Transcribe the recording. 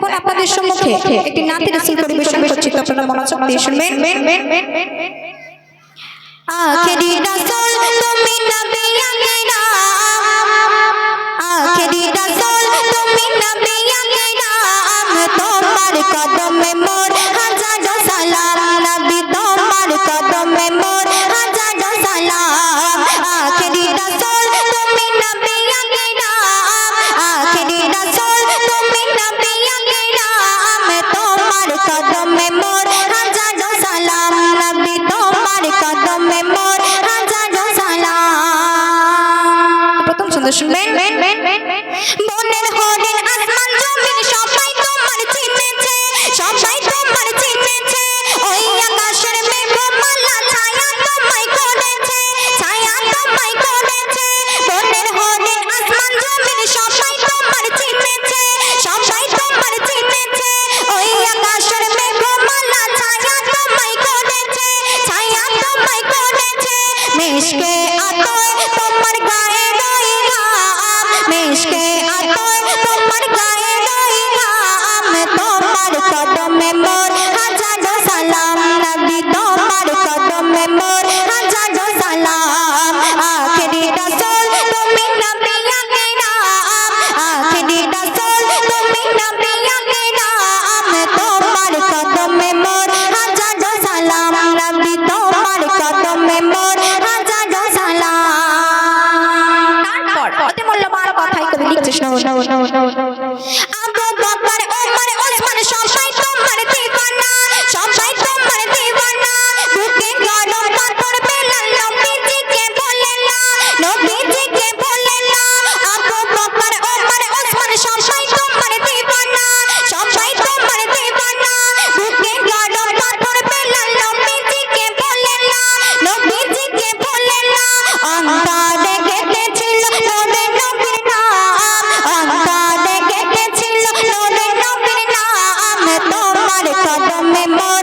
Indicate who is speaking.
Speaker 1: এখন আপনাদের সম্মুখে একটি নাতি রাসুল পরিবেশন করছি। আপনারা মনোযোগ দিয়ে শুনবেন। আখেরি রাসুল, তুমি নবী আকেরা আখেরি রাসুল, তুমি নবী আকেরা তোমার কদমে Men, men, men, men, men, men, men, men, কদমে মোর